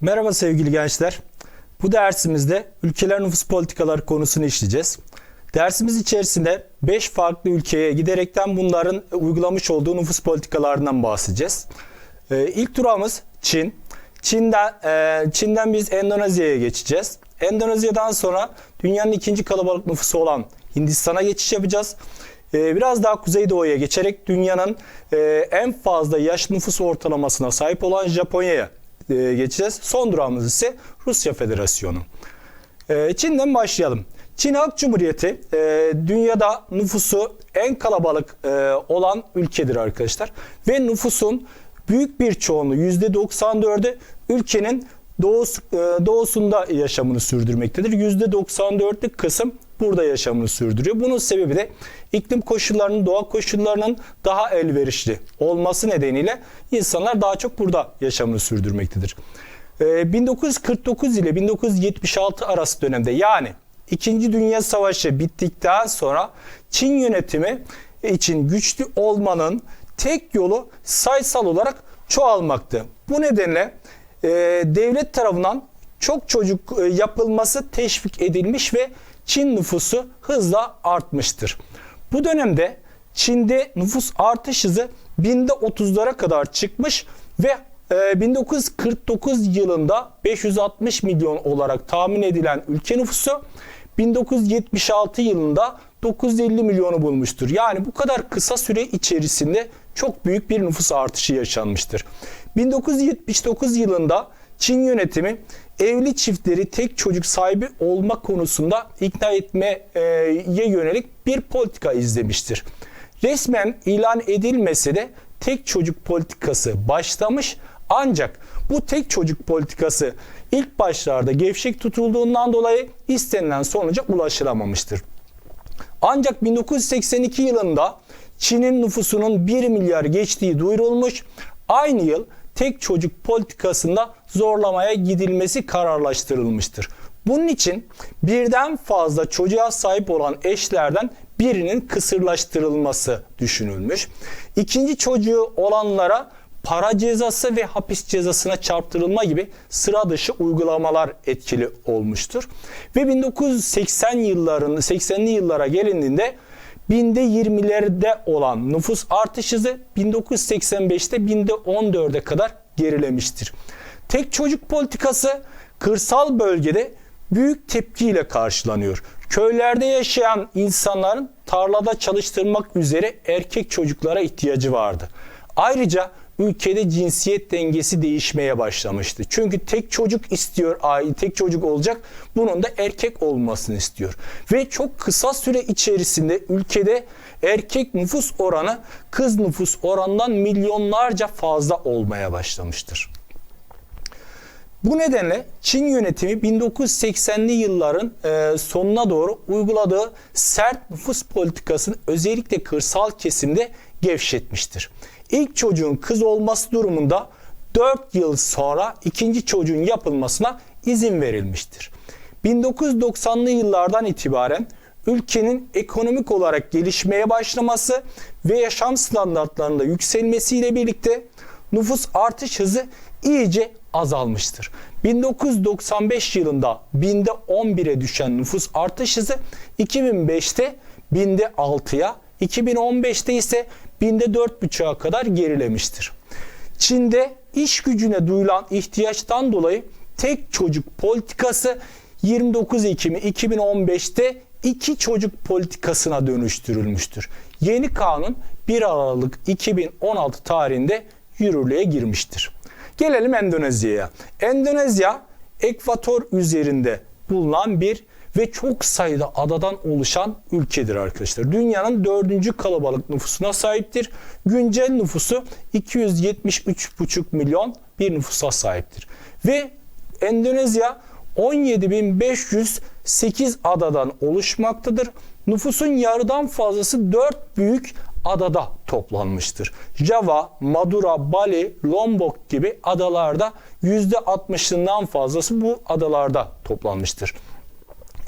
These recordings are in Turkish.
Merhaba sevgili gençler. Bu dersimizde ülkeler nüfus politikaları konusunu işleyeceğiz. Dersimiz içerisinde 5 farklı ülkeye giderekten bunların uygulamış olduğu nüfus politikalarından bahsedeceğiz. Ee, ilk durağımız Çin. Çin'den, e, Çin'den biz Endonezya'ya geçeceğiz. Endonezya'dan sonra dünyanın ikinci kalabalık nüfusu olan Hindistan'a geçiş yapacağız. Ee, biraz daha kuzeydoğuya geçerek dünyanın e, en fazla yaş nüfus ortalamasına sahip olan Japonya'ya e, geçeceğiz. Son durağımız ise Rusya Federasyonu. E, Çin'den başlayalım. Çin Halk Cumhuriyeti e, dünyada nüfusu en kalabalık olan ülkedir arkadaşlar. Ve nüfusun büyük bir çoğunluğu %94'ü ülkenin doğusu, doğusunda yaşamını sürdürmektedir. %94'lük kısım burada yaşamını sürdürüyor. Bunun sebebi de iklim koşullarının, doğa koşullarının daha elverişli olması nedeniyle insanlar daha çok burada yaşamını sürdürmektedir. Ee, 1949 ile 1976 arası dönemde yani İkinci Dünya Savaşı bittikten sonra Çin yönetimi için güçlü olmanın tek yolu sayısal olarak çoğalmaktı. Bu nedenle e, devlet tarafından çok çocuk e, yapılması teşvik edilmiş ve Çin nüfusu hızla artmıştır. Bu dönemde Çin'de nüfus artış hızı binde 30'lara kadar çıkmış ve e, 1949 yılında 560 milyon olarak tahmin edilen ülke nüfusu 1976 yılında 950 milyonu bulmuştur. Yani bu kadar kısa süre içerisinde çok büyük bir nüfus artışı yaşanmıştır. 1979 yılında Çin yönetimi evli çiftleri tek çocuk sahibi olma konusunda ikna etmeye yönelik bir politika izlemiştir. Resmen ilan edilmese de tek çocuk politikası başlamış ancak bu tek çocuk politikası ilk başlarda gevşek tutulduğundan dolayı istenilen sonuca ulaşılamamıştır. Ancak 1982 yılında Çin'in nüfusunun 1 milyar geçtiği duyurulmuş. Aynı yıl tek çocuk politikasında zorlamaya gidilmesi kararlaştırılmıştır. Bunun için birden fazla çocuğa sahip olan eşlerden birinin kısırlaştırılması düşünülmüş. İkinci çocuğu olanlara para cezası ve hapis cezasına çarptırılma gibi sıra dışı uygulamalar etkili olmuştur. Ve 1980 yıllarında 80'li yıllara gelindiğinde binde 20'lerde olan nüfus artış hızı 1985'te binde 14'e kadar gerilemiştir. Tek çocuk politikası kırsal bölgede büyük tepkiyle karşılanıyor. Köylerde yaşayan insanların tarlada çalıştırmak üzere erkek çocuklara ihtiyacı vardı. Ayrıca ülkede cinsiyet dengesi değişmeye başlamıştı. Çünkü tek çocuk istiyor, tek çocuk olacak. Bunun da erkek olmasını istiyor. Ve çok kısa süre içerisinde ülkede erkek nüfus oranı kız nüfus oranından milyonlarca fazla olmaya başlamıştır. Bu nedenle Çin yönetimi 1980'li yılların e, sonuna doğru uyguladığı sert nüfus politikasını özellikle kırsal kesimde gevşetmiştir. İlk çocuğun kız olması durumunda 4 yıl sonra ikinci çocuğun yapılmasına izin verilmiştir. 1990'lı yıllardan itibaren ülkenin ekonomik olarak gelişmeye başlaması ve yaşam standartlarında yükselmesiyle birlikte nüfus artış hızı iyice azalmıştır. 1995 yılında binde 11'e düşen nüfus artış hızı 2005'te binde 6'ya, 2015'te ise binde 4,5'a kadar gerilemiştir. Çin'de iş gücüne duyulan ihtiyaçtan dolayı tek çocuk politikası 29 Ekim 2015'te iki çocuk politikasına dönüştürülmüştür. Yeni kanun 1 Aralık 2016 tarihinde yürürlüğe girmiştir. Gelelim Endonezya'ya. Endonezya ekvator üzerinde bulunan bir ve çok sayıda adadan oluşan ülkedir arkadaşlar. Dünyanın dördüncü kalabalık nüfusuna sahiptir. Güncel nüfusu 273,5 milyon bir nüfusa sahiptir. Ve Endonezya 17.508 adadan oluşmaktadır. Nüfusun yarıdan fazlası 4 büyük adada toplanmıştır. Java, Madura, Bali, Lombok gibi adalarda %60'ından fazlası bu adalarda toplanmıştır.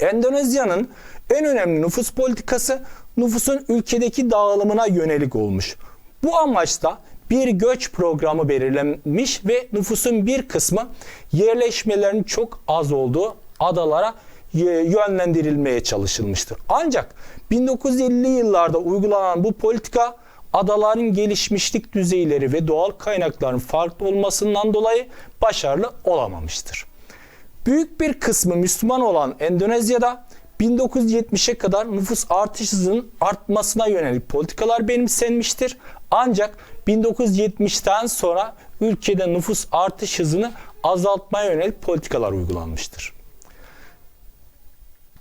Endonezya'nın en önemli nüfus politikası nüfusun ülkedeki dağılımına yönelik olmuş. Bu amaçta bir göç programı belirlenmiş ve nüfusun bir kısmı yerleşmelerin çok az olduğu adalara yönlendirilmeye çalışılmıştır. Ancak 1950'li yıllarda uygulanan bu politika adaların gelişmişlik düzeyleri ve doğal kaynakların farklı olmasından dolayı başarılı olamamıştır. Büyük bir kısmı Müslüman olan Endonezya'da 1970'e kadar nüfus artış hızının artmasına yönelik politikalar benimsenmiştir. Ancak 1970'ten sonra ülkede nüfus artış hızını azaltmaya yönelik politikalar uygulanmıştır.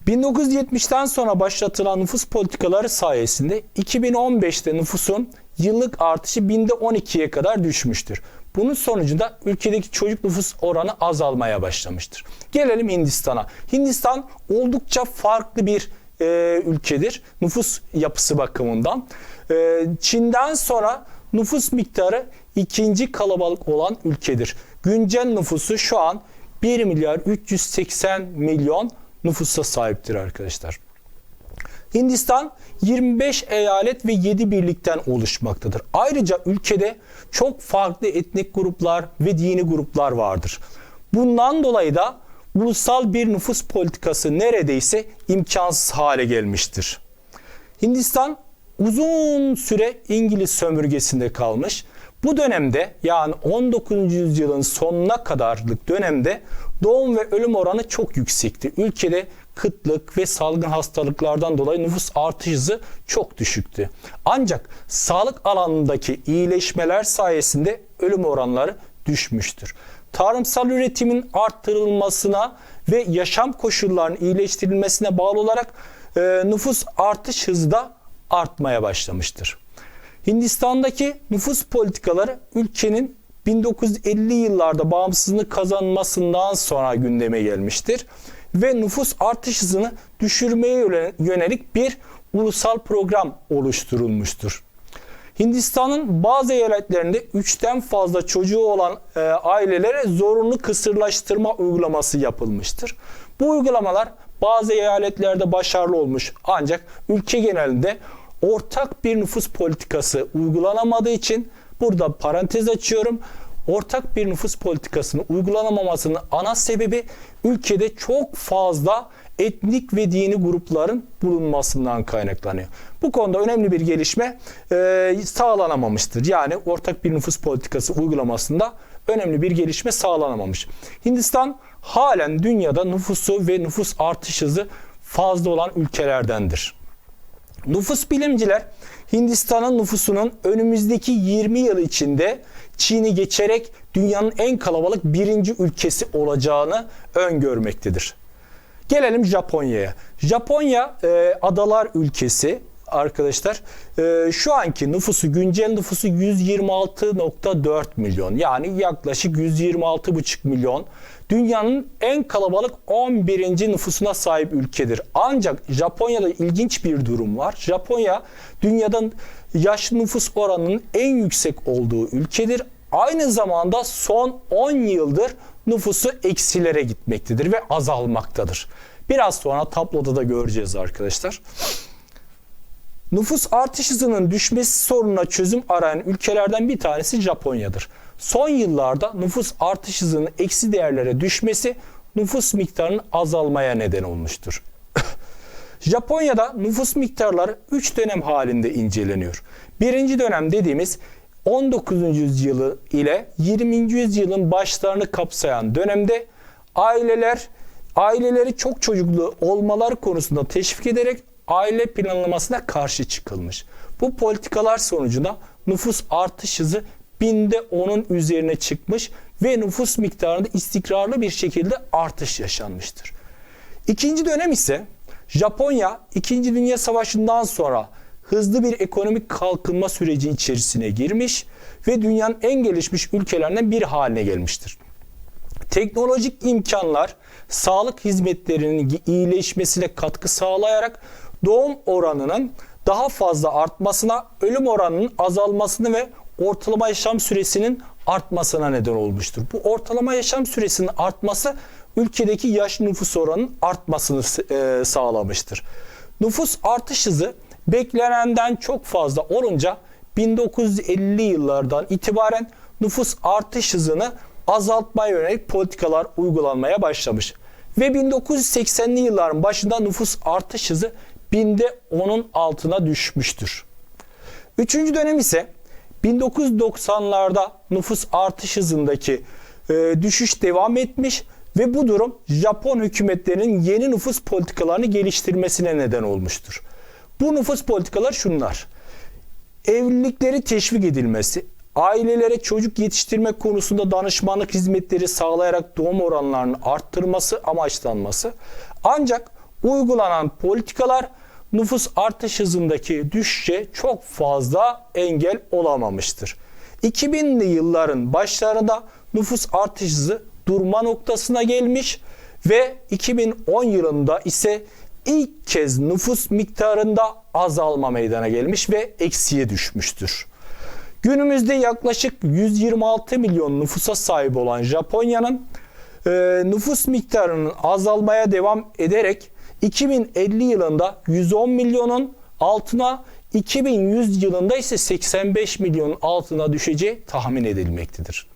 1970'ten sonra başlatılan nüfus politikaları sayesinde 2015'te nüfusun yıllık artışı binde 12'ye kadar düşmüştür. Bunun sonucunda ülkedeki çocuk nüfus oranı azalmaya başlamıştır. Gelelim Hindistan'a. Hindistan oldukça farklı bir e, ülkedir nüfus yapısı bakımından. E, Çin'den sonra nüfus miktarı ikinci kalabalık olan ülkedir. Güncel nüfusu şu an 1 milyar 380 milyon nüfusa sahiptir arkadaşlar. Hindistan 25 eyalet ve 7 birlikten oluşmaktadır. Ayrıca ülkede çok farklı etnik gruplar ve dini gruplar vardır. Bundan dolayı da ulusal bir nüfus politikası neredeyse imkansız hale gelmiştir. Hindistan uzun süre İngiliz sömürgesinde kalmış. Bu dönemde yani 19. yüzyılın sonuna kadarlık dönemde doğum ve ölüm oranı çok yüksekti. Ülkede kıtlık ve salgın hastalıklardan dolayı nüfus artış hızı çok düşüktü. Ancak sağlık alanındaki iyileşmeler sayesinde ölüm oranları düşmüştür. Tarımsal üretimin arttırılmasına ve yaşam koşullarının iyileştirilmesine bağlı olarak e, nüfus artış hızı da artmaya başlamıştır. Hindistan'daki nüfus politikaları ülkenin 1950 yıllarda bağımsızlık kazanmasından sonra gündeme gelmiştir ve nüfus artış hızını düşürmeye yönelik bir ulusal program oluşturulmuştur. Hindistan'ın bazı eyaletlerinde 3'ten fazla çocuğu olan e, ailelere zorunlu kısırlaştırma uygulaması yapılmıştır. Bu uygulamalar bazı eyaletlerde başarılı olmuş ancak ülke genelinde ortak bir nüfus politikası uygulanamadığı için burada parantez açıyorum. Ortak bir nüfus politikasının uygulanamamasının ana sebebi ülkede çok fazla etnik ve dini grupların bulunmasından kaynaklanıyor. Bu konuda önemli bir gelişme e, sağlanamamıştır. Yani ortak bir nüfus politikası uygulamasında önemli bir gelişme sağlanamamış. Hindistan halen dünyada nüfusu ve nüfus artış hızı fazla olan ülkelerdendir. Nüfus bilimciler Hindistan'ın nüfusunun önümüzdeki 20 yıl içinde Çin'i geçerek dünyanın en kalabalık birinci ülkesi olacağını öngörmektedir. Gelelim Japonya'ya. Japonya e, adalar ülkesi arkadaşlar. E, şu anki nüfusu güncel nüfusu 126.4 milyon. Yani yaklaşık 126.5 milyon. Dünyanın en kalabalık 11. nüfusuna sahip ülkedir. Ancak Japonya'da ilginç bir durum var. Japonya dünyadan yaşlı nüfus oranının en yüksek olduğu ülkedir. Aynı zamanda son 10 yıldır nüfusu eksilere gitmektedir ve azalmaktadır. Biraz sonra tabloda da göreceğiz arkadaşlar. Nüfus artış hızının düşmesi sorununa çözüm arayan ülkelerden bir tanesi Japonya'dır. Son yıllarda nüfus artış hızının eksi değerlere düşmesi nüfus miktarının azalmaya neden olmuştur. Japonya'da nüfus miktarları 3 dönem halinde inceleniyor. Birinci dönem dediğimiz 19. yüzyılı ile 20. yüzyılın başlarını kapsayan dönemde aileler aileleri çok çocuklu olmaları konusunda teşvik ederek aile planlamasına karşı çıkılmış. Bu politikalar sonucunda nüfus artış hızı binde onun üzerine çıkmış ve nüfus miktarında istikrarlı bir şekilde artış yaşanmıştır. İkinci dönem ise Japonya 2. Dünya Savaşı'ndan sonra hızlı bir ekonomik kalkınma süreci içerisine girmiş ve dünyanın en gelişmiş ülkelerinden bir haline gelmiştir. Teknolojik imkanlar sağlık hizmetlerinin iyileşmesine katkı sağlayarak doğum oranının daha fazla artmasına, ölüm oranının azalmasını ve ortalama yaşam süresinin artmasına neden olmuştur. Bu ortalama yaşam süresinin artması ülkedeki yaş nüfus oranının artmasını e, sağlamıştır. Nüfus artış hızı beklenenden çok fazla olunca 1950'li yıllardan itibaren nüfus artış hızını azaltmaya yönelik politikalar uygulanmaya başlamış. Ve 1980'li yılların başında nüfus artış hızı binde onun altına düşmüştür. Üçüncü dönem ise 1990'larda nüfus artış hızındaki e, düşüş devam etmiş ve bu durum Japon hükümetlerinin yeni nüfus politikalarını geliştirmesine neden olmuştur. Bu nüfus politikalar şunlar. Evlilikleri teşvik edilmesi, ailelere çocuk yetiştirme konusunda danışmanlık hizmetleri sağlayarak doğum oranlarını arttırması amaçlanması. Ancak uygulanan politikalar nüfus artış hızındaki düşüşe çok fazla engel olamamıştır. 2000'li yılların başlarında nüfus artış hızı durma noktasına gelmiş ve 2010 yılında ise ilk kez nüfus miktarında azalma meydana gelmiş ve eksiye düşmüştür. Günümüzde yaklaşık 126 milyon nüfusa sahip olan Japonya'nın e, nüfus miktarının azalmaya devam ederek 2050 yılında 110 milyonun altına 2100 yılında ise 85 milyonun altına düşeceği tahmin edilmektedir.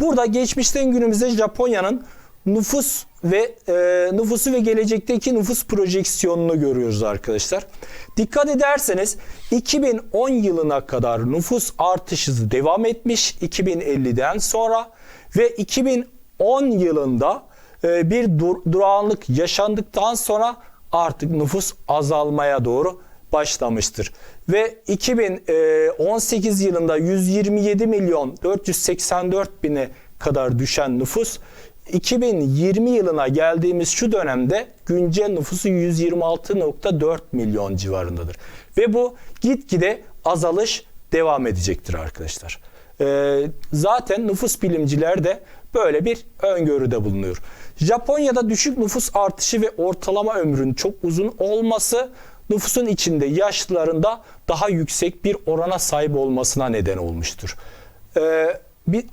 Burada geçmişten günümüze Japonya'nın nüfus ve e, nüfusu ve gelecekteki nüfus projeksiyonunu görüyoruz arkadaşlar. Dikkat ederseniz 2010 yılına kadar nüfus artış hızı devam etmiş 2050'den sonra ve 2010 yılında bir dur, durağanlık yaşandıktan sonra artık nüfus azalmaya doğru başlamıştır. Ve 2018 yılında 127 milyon 484 bine kadar düşen nüfus 2020 yılına geldiğimiz şu dönemde güncel nüfusu 126.4 milyon civarındadır. Ve bu gitgide azalış devam edecektir arkadaşlar. Ee, zaten nüfus bilimciler de böyle bir öngörüde bulunuyor. Japonya'da düşük nüfus artışı ve ortalama ömrün çok uzun olması nüfusun içinde yaşlılarında daha yüksek bir orana sahip olmasına neden olmuştur. Ee,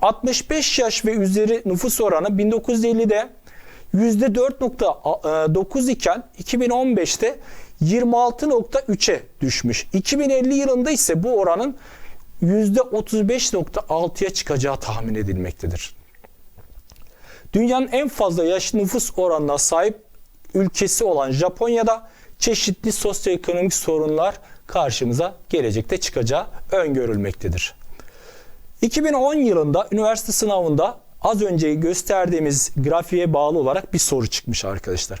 65 yaş ve üzeri nüfus oranı 1950'de %4.9 iken 2015'te 26.3'e düşmüş. 2050 yılında ise bu oranın %35.6'ya çıkacağı tahmin edilmektedir. Dünyanın en fazla yaşlı nüfus oranına sahip ülkesi olan Japonya'da çeşitli sosyoekonomik sorunlar karşımıza gelecekte çıkacağı öngörülmektedir. 2010 yılında üniversite sınavında az önce gösterdiğimiz grafiğe bağlı olarak bir soru çıkmış arkadaşlar.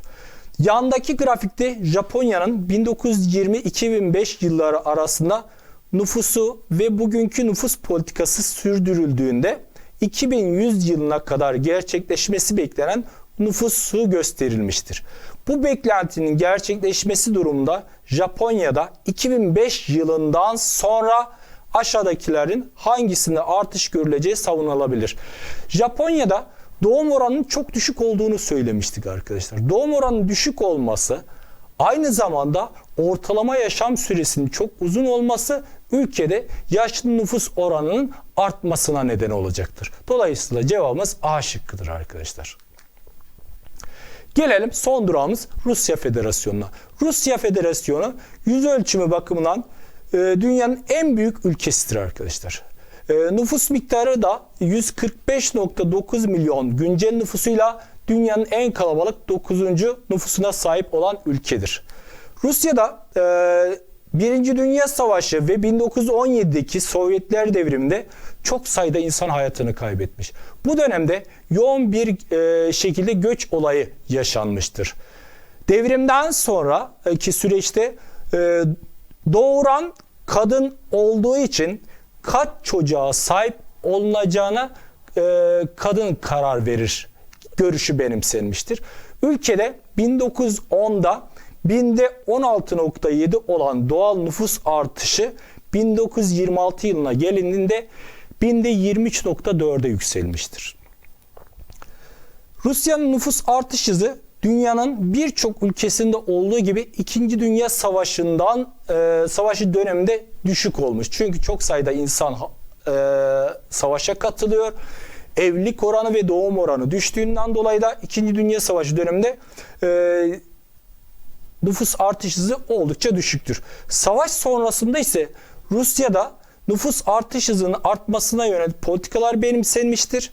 Yandaki grafikte Japonya'nın 1920-2005 yılları arasında nüfusu ve bugünkü nüfus politikası sürdürüldüğünde 2100 yılına kadar gerçekleşmesi beklenen nüfusu gösterilmiştir. Bu beklentinin gerçekleşmesi durumunda Japonya'da 2005 yılından sonra aşağıdakilerin hangisinde artış görüleceği savunulabilir. Japonya'da doğum oranının çok düşük olduğunu söylemiştik arkadaşlar. Doğum oranının düşük olması aynı zamanda ortalama yaşam süresinin çok uzun olması ülkede yaşlı nüfus oranının artmasına neden olacaktır. Dolayısıyla cevabımız A şıkkıdır arkadaşlar. Gelelim son durağımız Rusya Federasyonu'na. Rusya Federasyonu yüz ölçümü bakımından e, dünyanın en büyük ülkesidir arkadaşlar. E, nüfus miktarı da 145.9 milyon güncel nüfusuyla dünyanın en kalabalık 9. nüfusuna sahip olan ülkedir. Rusya'da e, Birinci Dünya Savaşı ve 1917'deki Sovyetler devriminde çok sayıda insan hayatını kaybetmiş. Bu dönemde yoğun bir e, şekilde göç olayı yaşanmıştır. Devrimden sonraki süreçte e, doğuran kadın olduğu için kaç çocuğa sahip olunacağına e, kadın karar verir görüşü benimsenmiştir. Ülkede 1910'da binde 16.7 olan doğal nüfus artışı 1926 yılına gelindiğinde binde 23.4'e yükselmiştir. Rusya'nın nüfus artış hızı dünyanın birçok ülkesinde olduğu gibi 2. Dünya Savaşı'ndan e, savaşı döneminde düşük olmuş. Çünkü çok sayıda insan e, savaşa katılıyor. Evlilik oranı ve doğum oranı düştüğünden dolayı da 2. Dünya Savaşı döneminde e, nüfus artış hızı oldukça düşüktür. Savaş sonrasında ise Rusya'da nüfus artış hızının artmasına yönelik politikalar benimsenmiştir.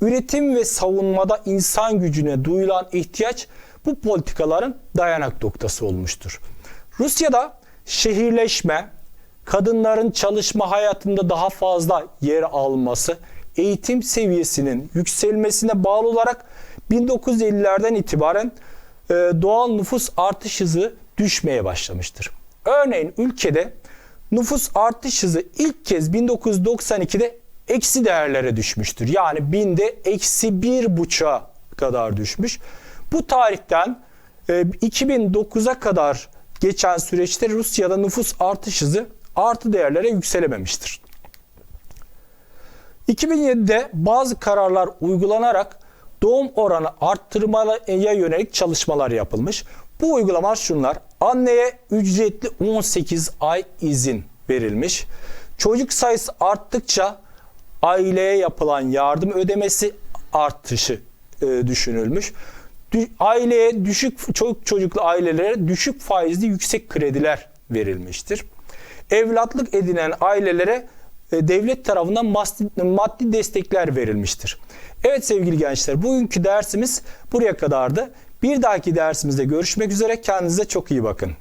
Üretim ve savunmada insan gücüne duyulan ihtiyaç bu politikaların dayanak noktası olmuştur. Rusya'da şehirleşme, kadınların çalışma hayatında daha fazla yer alması, eğitim seviyesinin yükselmesine bağlı olarak 1950'lerden itibaren e, doğal nüfus artış hızı düşmeye başlamıştır. Örneğin ülkede nüfus artış hızı ilk kez 1992'de eksi değerlere düşmüştür. Yani binde eksi bir buçuğa kadar düşmüş. Bu tarihten e, 2009'a kadar geçen süreçte Rusya'da nüfus artış hızı artı değerlere yükselememiştir. 2007'de bazı kararlar uygulanarak doğum oranı arttırmaya yönelik çalışmalar yapılmış. Bu uygulamalar şunlar. Anneye ücretli 18 ay izin verilmiş. Çocuk sayısı arttıkça aileye yapılan yardım ödemesi artışı e, düşünülmüş. Dü- aileye düşük çok çocuklu ailelere düşük faizli yüksek krediler verilmiştir. Evlatlık edinen ailelere devlet tarafından maddi, maddi destekler verilmiştir. Evet sevgili gençler bugünkü dersimiz buraya kadardı. Bir dahaki dersimizde görüşmek üzere. Kendinize çok iyi bakın.